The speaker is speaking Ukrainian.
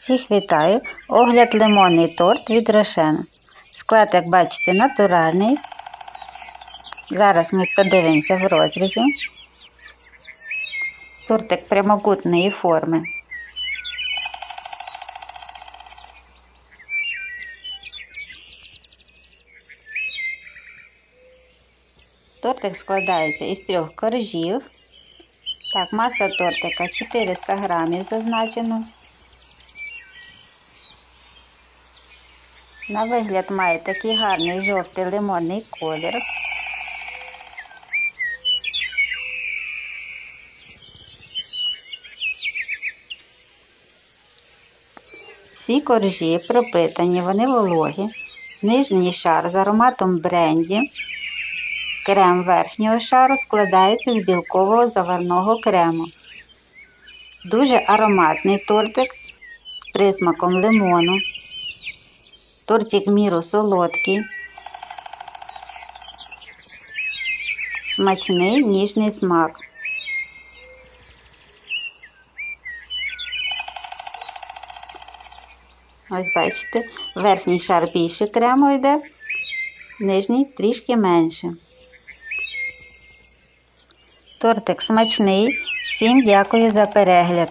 Всіх вітаю! Огляд лимонний торт від Рошен. Склад, як бачите, натуральний. Зараз ми подивимося в розрізі. Тортик прямокутної форми. Тортик складається із трьох коржів. Так, маса тортика 400 грамів зазначено. На вигляд має такий гарний жовтий лимонний колір. Всі коржі пропитані, вони вологі, нижній шар з ароматом бренді. Крем верхнього шару складається з білкового заварного крему. Дуже ароматний тортик з присмаком лимону. Тортик міру солодкий. Смачний ніжний смак. Ось бачите, верхній шар більше крему йде, нижній трішки менше. Тортик смачний. Всім дякую за перегляд.